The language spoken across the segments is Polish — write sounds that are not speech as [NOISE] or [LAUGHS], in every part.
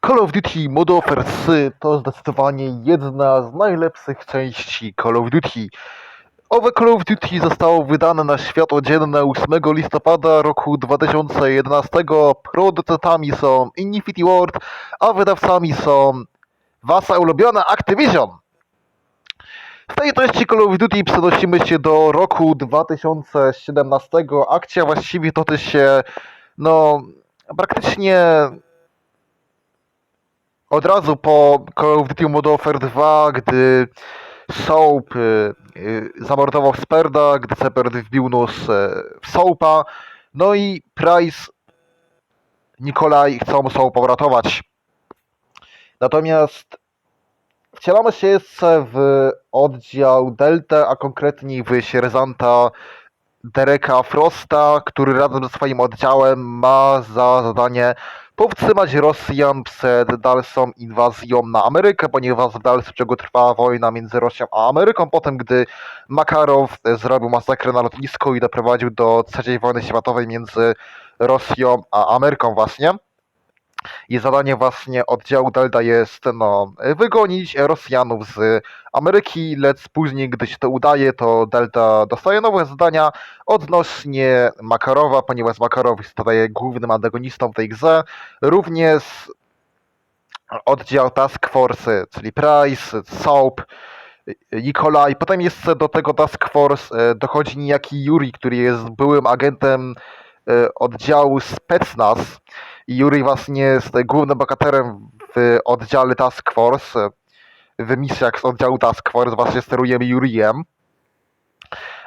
Call of Duty Modern Warfare 3 to zdecydowanie jedna z najlepszych części Call of Duty. Owe Call of Duty zostało wydane na światło dzienne 8 listopada roku 2011. Producentami są Infinity Ward, a wydawcami są wasza ulubiona Activision. W tej treści Call of Duty przenosimy się do roku 2017. Akcja właściwie toczy się, no, praktycznie od razu po Call of Duty Modern Warfare 2, gdy Soap y, y, zamordował Sperda, gdy Shepard wbił nos e, w Soapa, no i Price, Nikolaj chcą Soapa uratować. Natomiast wcielamy się jeszcze w oddział Delta, a konkretniej w sierżanta Dereka Frosta, który razem ze swoim oddziałem ma za zadanie powstrzymać Rosjan przed dalszą inwazją na Amerykę, ponieważ w dalszym ciągu trwa wojna między Rosją a Ameryką, potem gdy Makarow zrobił masakrę na lotnisku i doprowadził do trzeciej wojny światowej między Rosją a Ameryką właśnie. I zadanie właśnie oddziału Delta jest no, wygonić Rosjanów z Ameryki, lecz później, gdy się to udaje, to Delta dostaje nowe zadania odnośnie Makarowa, ponieważ Makarow staje głównym antagonistą w tej grze. Również oddział Task Force, czyli Price, Soap, Nikolaj. Potem jeszcze do tego Task Force e, dochodzi niejaki Yuri, który jest byłym agentem e, oddziału Specnaz. Yuri właśnie jest głównym bohaterem w oddziale Task Force, w misjach z oddziału Task Force, właśnie sterujemy Yuriem.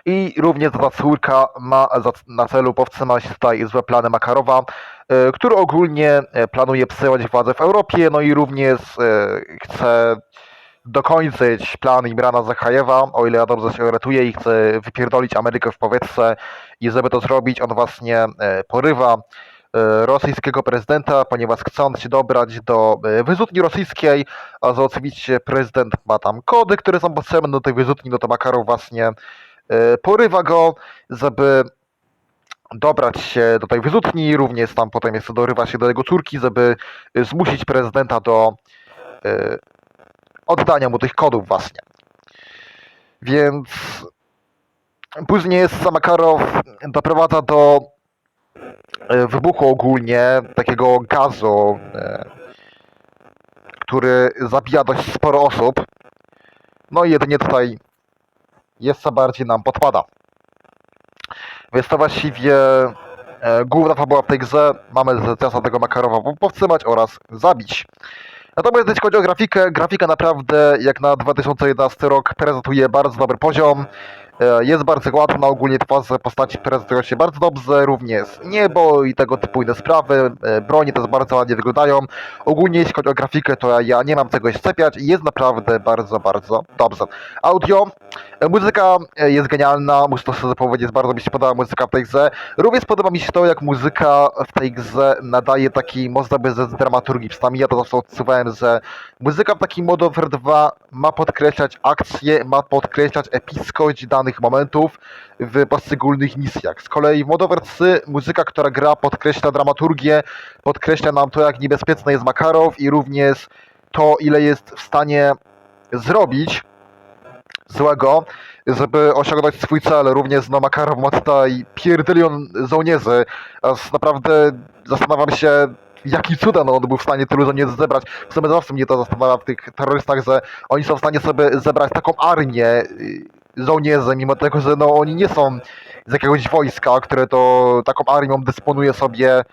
I również ta córka ma na celu powstrzymać tutaj złe plany Makarowa, e, który ogólnie e, planuje przejąć władzę w Europie, no i również e, chce dokończyć plan Imrana Zachajewa, o ile ja dobrze się orientuję, i chce wypierdolić Amerykę w powietrze. I żeby to zrobić, on właśnie porywa rosyjskiego prezydenta, ponieważ chcąc się dobrać do e, wyrzutni rosyjskiej, a że oczywiście prezydent ma tam kody, które są potrzebne do tej wyrzutni, no to Makarow właśnie e, porywa go, żeby dobrać się do tej wyrzutni, również tam potem jeszcze dorywa się do jego córki, żeby e, zmusić prezydenta do e, oddania mu tych kodów właśnie. Więc później jest Makarow doprowadza do e, wybuchu ogólnie takiego gazu, e, który zabija dość sporo osób. No i jedynie tutaj jeszcze bardziej nam podpada. Więc to właściwie e, główna fabuła w tej grze. Mamy teraz tego Makarowa powstrzymać oraz zabić. Natomiast jeśli chodzi o grafikę, grafika naprawdę jak na 2011 rok prezentuje bardzo dobry poziom. E, Jest bardzo ładna, ogólnie twarze postaci prezentują się bardzo dobrze, również niebo i tego typu inne sprawy. E, Bronie też bardzo ładnie wyglądają. Ogólnie jeśli chodzi o grafikę, to ja nie mam czego szczepiać i jest naprawdę bardzo, bardzo dobrze. Audio, e, muzyka jest genialna, muszę to sobie powiedzieć, bardzo mi się podoba muzyka w tej grze. Również podoba mi się to, jak muzyka w tej grze nadaje taki, można by dramaturgii. Przynajmniej ja to zawsze odczuwałem, że muzyka w takim Modern Warfare 2 ma podkreślać akcję, ma podkreślać epickość danych momentów w poszczególnych misjach. Z kolei w 3 muzyka, która gra, podkreśla dramaturgię, podkreśla nam to, jak niebezpieczny jest Makarow i również to, ile jest w stanie zrobić złego, żeby osiągnąć swój cel. Również no, Makarow ma tutaj pierdylion żołnierzy. Aż naprawdę zastanawiam się, jaki cudem on był w stanie tylu żołnierzy zebrać. W sumie zawsze mnie to zastanawia w tych terrorystach, że oni są w stanie sobie zebrać taką armię żołnierzy, mimo tego, że no, oni nie są z jakiegoś wojska, które to taką armią dysponuje sobie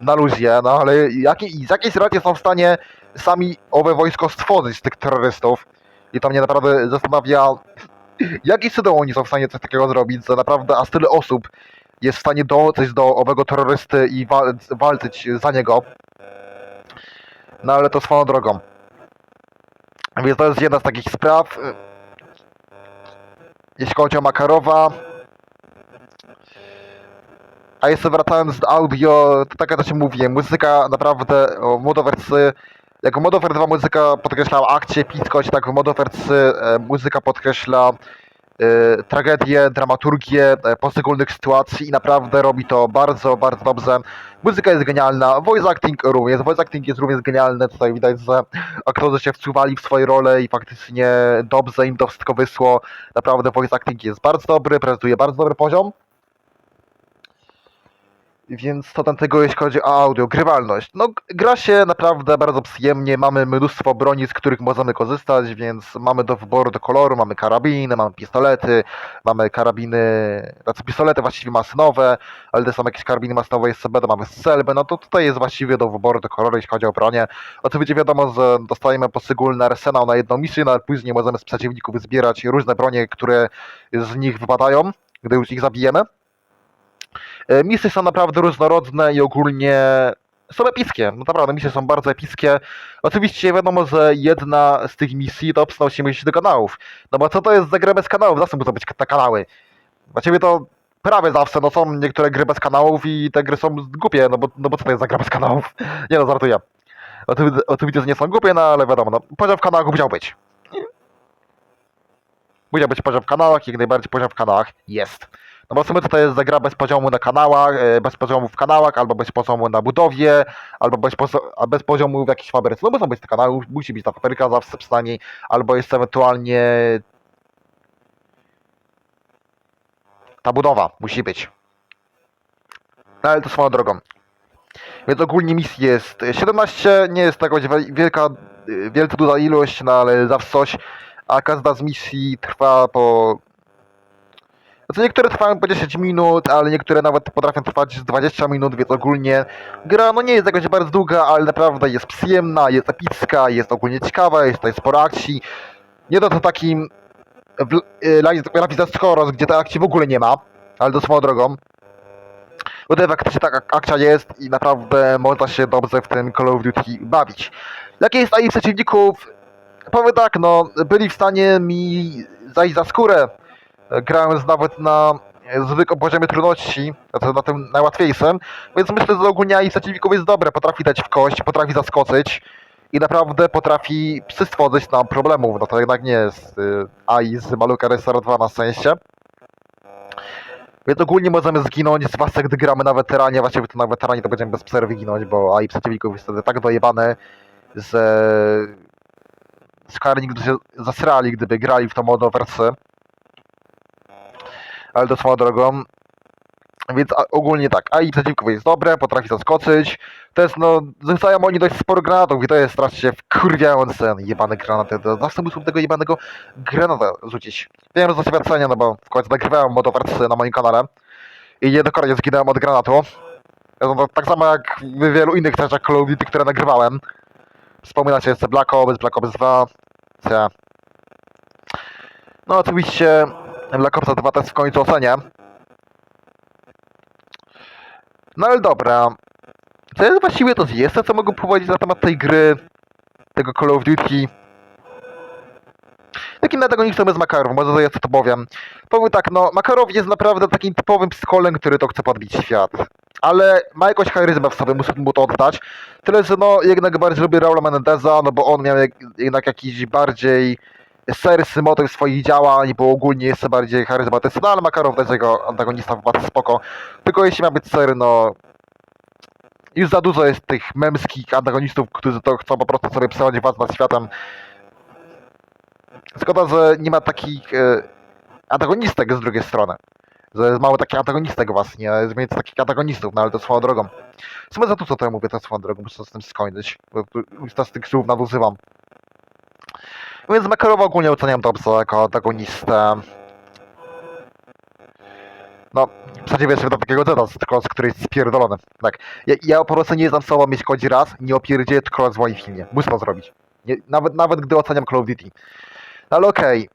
na luzie, no ale jaki, z jakiejś racji są w stanie sami owe wojsko stworzyć z tych terrorystów. I to mnie naprawdę zastanawia, jaki cudem oni są w stanie coś takiego zrobić, że naprawdę aż tyle osób jest w stanie dołączyć do owego terrorysty i wal walczyć za niego. No ale to swoją drogą. Więc to jest jedna z takich spraw. Jeśli chodzi o Makarowa. A jeszcze wracając do audio, to tak jak to się mówię, muzyka naprawdę, o, Warfare 3, jak w Modern Warfare 2 muzyka podkreśla akcję, piskość, tak w Modern Warfare 3 e, muzyka podkreśla e, tragedię, dramaturgię e, poszczególnych sytuacji i naprawdę robi to bardzo, bardzo dobrze. Muzyka jest genialna, voice acting również, voice acting jest również genialny, tutaj widać, że aktorzy się wczuwali w swoje role i faktycznie dobrze im to wszystko wyszło. Naprawdę voice acting jest bardzo dobry, prezentuje bardzo dobry poziom. Więc co tam tego, jeśli chodzi o audio, grywalność. No, gra się naprawdę bardzo przyjemnie, mamy mnóstwo broni, z których możemy korzystać, więc mamy do wyboru do koloru, mamy karabiny, mamy pistolety, mamy karabiny, znaczy pistolety właściwie maszynowe, ale też są jakieś karabiny maszynowe jeszcze będą, mamy strzelby, no to tutaj jest właściwie do wyboru do koloru, jeśli chodzi o bronię. Oczywiście wiadomo, że dostajemy poszczególny arsenał na jedną misję, no ale później możemy z przeciwników zbierać różne bronie, które z nich wypadają, gdy już ich zabijemy. E, Misje są naprawdę różnorodne i ogólnie są epickie. No naprawdę, misje są bardzo epickie. Oczywiście wiadomo, że jedna z tych misji to przenosimy się do kanałów. No bo co to jest za grę bez kanałów? Zawsze muszą być te kanały. Właściwie to prawie zawsze, no są niektóre gry bez kanałów i te gry są głupie, no bo, no bo co to jest za gra bez kanałów? [LAUGHS] Nie no, żartuję. Oczywiście, że nie są głupie, no ale wiadomo, no poziom w kanałach musiał być. Musiał być poziom w kanałach, jak najbardziej poziom w kanałach jest. No bo w sumie to jest za gra bez poziomu na kanałach, e, bez poziomu w kanałach, albo bez poziomu na budowie, albo bez, pozo- bez poziomu w jakiejś fabryce. No muszą być te kanały, musi być ta fabryka zawsze przynajmniej, albo jest ewentualnie ta budowa musi być. No ale to swoją drogą. Więc ogólnie misji jest 17, nie jest to jakaś wi- wielka, wielce duża ilość, no ale zawsze coś, a każda z misji trwa po znaczy niektóre trwają po 10 minut, ale niektóre nawet potrafią trwać z 20 minut, więc ogólnie gra no nie jest jakoś bardzo długa, ale naprawdę jest przyjemna, jest epicka, jest ogólnie ciekawa, jest tutaj sporo akcji. Nie to takim y, Lapis Lazuli, gdzie tej akcji w ogóle nie ma, ale to swoją drogą. Tutaj faktycznie taka akcja jest i naprawdę można się dobrze w ten Call of Duty bawić. Jakie jest AI przeciwników? Powiem tak, no byli w stanie mi zajść za skórę, grając nawet na zwykłym poziomie trudności, na tym najłatwiejszym, więc myślę, że ogólnie AI przeciwników jest dobre, potrafi dać w kość, potrafi zaskoczyć i naprawdę potrafi przystworzyć nam problemów, no to jednak nie jest y, AI z Maluka Racer 2 na szczęście. Więc ogólnie możemy zginąć, zwłaszcza gdy gramy na weteranie, właściwie to na weteranie to będziemy bez przerwy ginąć, bo AI przeciwników jest wtedy tak dojebane, że Skarnik by się zasrali, gdyby grali w tą modą wersję ale to swoją drogą. Więc ogólnie tak, AI przeciwko jest dobre, potrafi zaskoczyć. To jest, no, rzucają oni dość sporo granatów i to jest strasznie wkurwiające, jebane granaty. To zawsze muszą tego jebanego granata rzucić. Wiem, że to cenię, no bo w końcu nagrywałem modowersy na moim kanale i niejednokrotnie zginąłem od granatu. No, to tak samo jak w wielu innych rzeczach Call of Duty, które nagrywałem. Wspominacie jeszcze Black Ops, Black Ops 2, co? No oczywiście Black Ops 2 też w końcu ocenię. No ale dobra. Co jest właściwie to jest, co mogę powiedzieć na temat tej gry, tego Call of Duty. Takim antagonistą jest Makarow, może to ja co to powiem. Powiem tak, no Makarow jest naprawdę takim typowym psycholem, który to chce podbić świat. Ale ma jakąś charyzmę w sobie, muszę mu to oddać. Tyle, że no jednak bardziej lubię Raula Menendeza, no bo on miał jednak jakiś bardziej serysy motyw swoich działań, bo ogólnie jest bardziej charyzmatyczny, no ale Makarow też jego antagonista bardzo spoko. Tylko jeśli ma być sery, no już za dużo jest tych memskich antagonistów, którzy to chcą po prostu sobie przejąć władzę nad światem. Szkoda, że nie ma takich e, antagonistek z drugiej strony. Że jest mało takich antagonistek właśnie, jest więcej takich antagonistów, no ale to swoją drogą. W sumie za dużo to ja mówię, to swoją drogą, muszę z tym skończyć, bo już teraz tych słów nadużywam. Więc Makarowa ogólnie oceniam dobrze jako antagonistę. No, przeciwieństwie do takiego Zeda, tylko z jest spierdolony. Tak. Ja, ja po prostu nie znam słowa mieć kodzi raz, nie opierdzielę tylko w moim filmie. Muszę to zrobić. Nie, nawet, nawet gdy oceniam Call of Duty. No ale okej.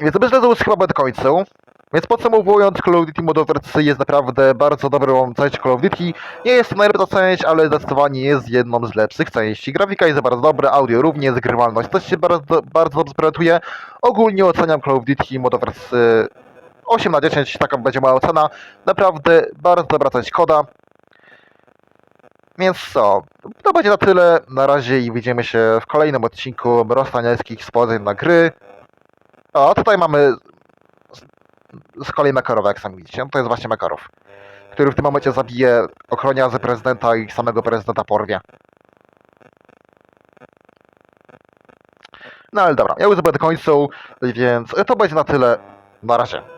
Więc myślę, że już chyba będę kończył. Więc podsumowując, Call of Duty Modern jest naprawdę bardzo dobrą częścią Call of Duty. Nie jest to najlepsza część, ale zdecydowanie jest jedną z lepszych części. Grafika jest bardzo dobra, audio również, grywalność też się bardzo, bardzo dobrze prezentuje. Ogólnie oceniam Call of Duty Modern Warfare 8 na 10, taka będzie moja ocena. Naprawdę bardzo dobra część koda. Więc co, to będzie na tyle. Na razie i widzimy się w kolejnym odcinku Rostanielskich Spojrzeń na gry. O, tutaj mamy z kolei Makarowa, jak sami widzicie. No to jest właśnie Makarow, który w tym momencie zabije ochroniarzy prezydenta i samego prezydenta porwie. No ale dobra, ja już będę kończył, więc to będzie na tyle. Na razie.